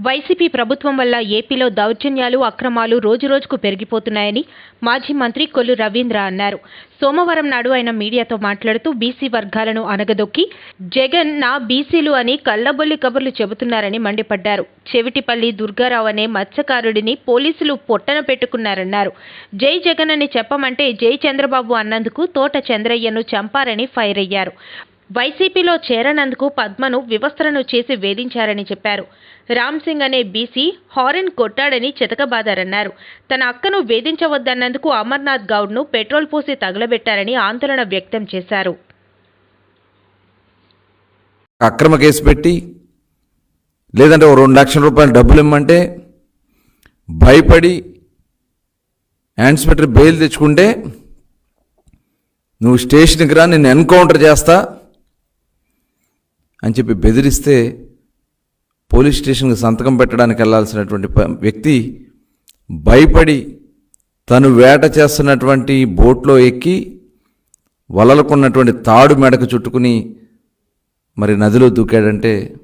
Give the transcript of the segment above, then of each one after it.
YCP ప్రభుత్వం వల్ల ఏపీలో దౌర్జన్యాలు అక్రమాలు రోజురోజుకు పెరిగిపోతున్నాయని మాజీ మంత్రి కొల్లు రవీంద్ర అన్నారు. సోమవారం నాడు ఆయన మీడియాతో మాట్లాడుతూ బీసీ వర్గాలను అనగదొక్కి జగన్ నా బీసీలు అని కళ్ళబొల్లి కబుర్లు చెబుతున్నారని మండిపడ్డారు. చెవిటిపల్లి దుర్గారావు అనే మత్స్యకారుడిని పోలీసులు పొట్టన పెట్టుకున్నారన్నారు. జై జగన్ అని చెప్పమంటే జై చంద్రబాబు అన్నందుకు తోట చంద్రయ్యను చంపారని ఫైర్ అయ్యారు. వైసీపీలో చేరనందుకు పద్మను వివస్త్రను చేసి వేధించారని చెప్పారు. రామ్ సింగ్ అనే బీసీ హారెన్ కొట్టాడని చితకబాదారన్నారు. తన అక్కను వేధించవద్దన్నందుకు అమర్నాథ్ గౌడ్ను పెట్రోల్ పోసి తగలబెట్టారని ఆందోళన వ్యక్తం చేశారు. అక్రమ కేసు పెట్టి లేదంటే ఓ రెండు లక్షల రూపాయలు డబ్బులు ఇమ్మంటే భయపడి ఇన్స్పెక్టర్ బెయిల్ తెచ్చుకుంటే నువ్వు స్టేషన్కి రా నేను ఎన్కౌంటర్ చేస్తా. అని చెప్పి బెదిరిస్తే పోలీస్ స్టేషన్కి సంతకం పెట్టడానికి వెళ్ళాల్సినటువంటి వ్యక్తి భయపడి తను వేట చేస్తున్నటువంటి బోట్లో ఎక్కి వలలకున్నటువంటి తాడు మెడకు చుట్టుకుని మరి నదిలో దూకాడంటే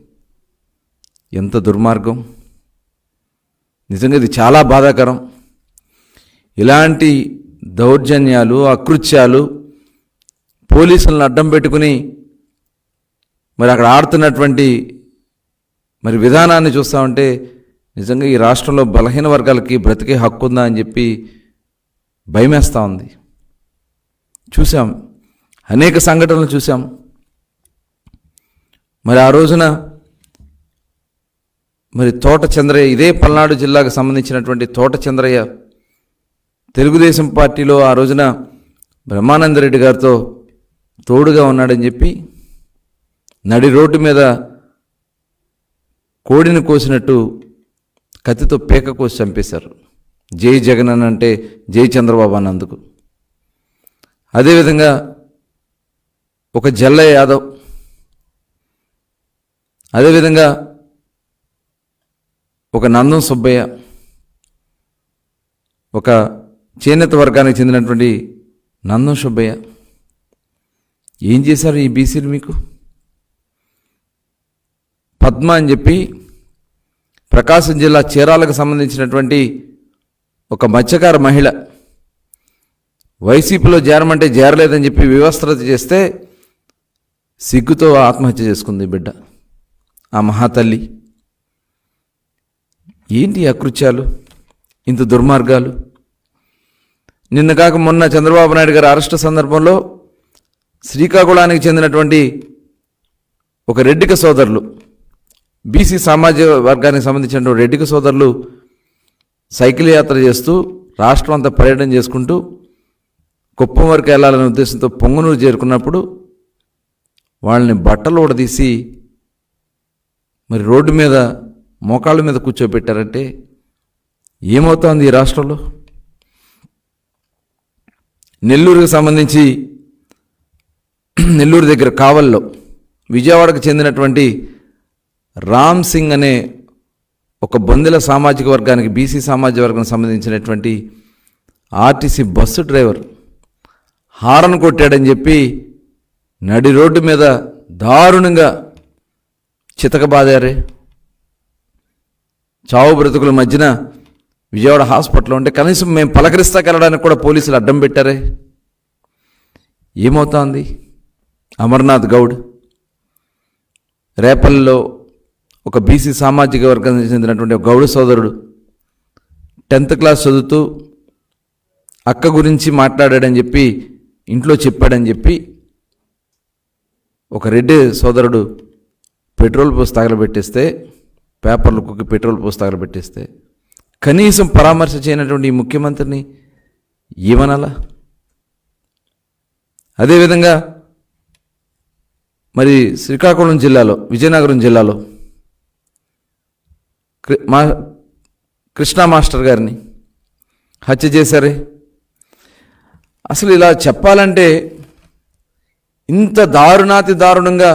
ఎంత దుర్మార్గం. నిజంగా ఇది చాలా బాధాకరం. ఇలాంటి దౌర్జన్యాలు అకృత్యాలు పోలీసులను అడ్డం పెట్టుకుని మరి అక్కడ ఆడుతున్నటువంటి మరి విధానాన్ని చూస్తా ఉంటే నిజంగా ఈ రాష్ట్రంలో బలహీన వర్గాలకి బ్రతికే హక్కు ఉందా అని చెప్పి భయమేస్తూ ఉంది. చూసాం అనేక సంఘటనలు చూసాం మరి ఆ రోజున మరి తోట చంద్రయ్య ఇదే పల్నాడు జిల్లాకు సంబంధించినటువంటి తోట చంద్రయ్య తెలుగుదేశం పార్టీలో ఆ రోజున బ్రహ్మానందరెడ్డి గారితో తోడుగా ఉన్నాడని చెప్పి నడి రోడ్డు మీద కోడిని కోసినట్టు కత్తితో పేక కోసి చంపేశారు. జై జగన్ అని అంటే జై చంద్రబాబు అన్నందుకు. అదేవిధంగా ఒక జల్ల యాదవ్ అదేవిధంగా ఒక నందం సుబ్బయ్య ఒక చేనేత వర్గానికి చెందినటువంటి నందం సుబ్బయ్య. ఏం చేశారు ఈ బీసీలు మీకు? పద్మ అని చెప్పి ప్రకాశం జిల్లా చీరాలకు సంబంధించినటువంటి ఒక మత్స్యకార మహిళ వైసీపీలో చేరమంటే చేరలేదని చెప్పి వివస్త్రత చేస్తే సిగ్గుతో ఆత్మహత్య చేసుకుంది బిడ్డ. ఆ మహాతల్లి. ఏంటి అకృత్యాలు? ఇంత దుర్మార్గాలు? నిన్న కాక మొన్న చంద్రబాబు నాయుడు గారి అరెస్టు సందర్భంలో శ్రీకాకుళానికి చెందినటువంటి ఒక రెడ్డిక సోదరులు బీసీ సామాజిక వర్గానికి సంబంధించిన రెడ్డికి సోదరులు సైకిల్ యాత్ర చేస్తూ రాష్ట్రం అంతా పర్యటన చేసుకుంటూ కుప్పం వరకు వెళ్ళాలనే ఉద్దేశంతో పొంగునూరు చేరుకున్నప్పుడు వాళ్ళని బట్టలు ఊడదీసి మరి రోడ్డు మీద మోకాళ్ళ మీద కూర్చోబెట్టారంటే ఏమవుతోంది ఈ రాష్ట్రంలో? నెల్లూరుకు సంబంధించి నెల్లూరు దగ్గర కావల్లో విజయవాడకు చెందినటువంటి రామ్ సింగ్ అనే ఒక బొందెల సామాజిక వర్గానికి బీసీ సామాజిక వర్గానికి సంబంధించినటువంటి ఆర్టీసీ బస్సు డ్రైవర్ హారన్ కొట్టాడని చెప్పి నడి రోడ్డు మీద దారుణంగా చితకబాదారే. చావు బ్రతుకుల మధ్యన విజయవాడ హాస్పిటల్లో ఉంటే కనీసం మేము పలకరిస్తాకెళ్ళడానికి కూడా పోలీసులు అడ్డం పెట్టారే. ఏమవుతోంది? అమర్నాథ్ గౌడ్ రేపల్లో ఒక బీసీ సామాజిక వర్గానికి చెందినటువంటి ఒక గౌడ సోదరుడు. టెన్త్ క్లాస్ చదువుతూ అక్క గురించి మాట్లాడాడని చెప్పి ఇంట్లో చెప్పాడని చెప్పి ఒక రెడ్డి సోదరుడు పెట్రోల్ పోసి తగలబెట్టేస్తే పేపర్లు కుక్కి పెట్రోల్ పోసి తగలబెట్టేస్తే కనీసం పరామర్శ చేయనటువంటి ఈ ముఖ్యమంత్రిని ఏమనాలా? అదేవిధంగా మరి శ్రీకాకుళం జిల్లాలో విజయనగరం జిల్లాలో మా కృష్ణ మాస్టర్ గారిని హత్య చేశారే. అసలు ఇలా చెప్పాలంటే ఇంత దారుణాతి దారుణంగా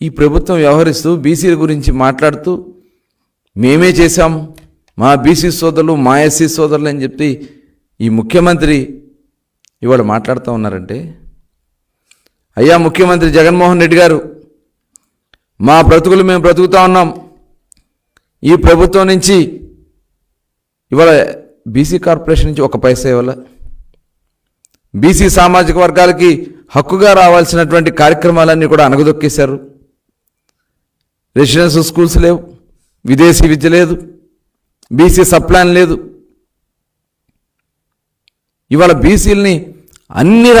ఈ ప్రభుత్వం వ్యవహరిస్తూ బీసీల గురించి మాట్లాడుతూ మేమే చేశాం మా బీసీ సోదరులు మా ఎస్సీ సోదరులు అని చెప్పి ఈ ముఖ్యమంత్రి ఇవాళ మాట్లాడుతూ ఉన్నారంటే అయ్యా ముఖ్యమంత్రి జగన్మోహన్ రెడ్డి గారు మా బ్రతుకులు మేము బ్రతుకుతా ఉన్నాం. ఈ ప్రభుత్వం నుంచి ఇవాళ బీసీ కార్పొరేషన్ నుంచి ఒక పైసా ఇవ్వాల. బీసీ సామాజిక వర్గాలకి హక్కుగా రావాల్సినటువంటి కార్యక్రమాలన్నీ కూడా అనగదొక్కేశారు రెసిడెన్షియల్ స్కూల్స్ లేవు విదేశీ విద్య లేదు బీసీ సప్లాన్ లేదు. ఇవాళ బీసీలని అన్ని రకాల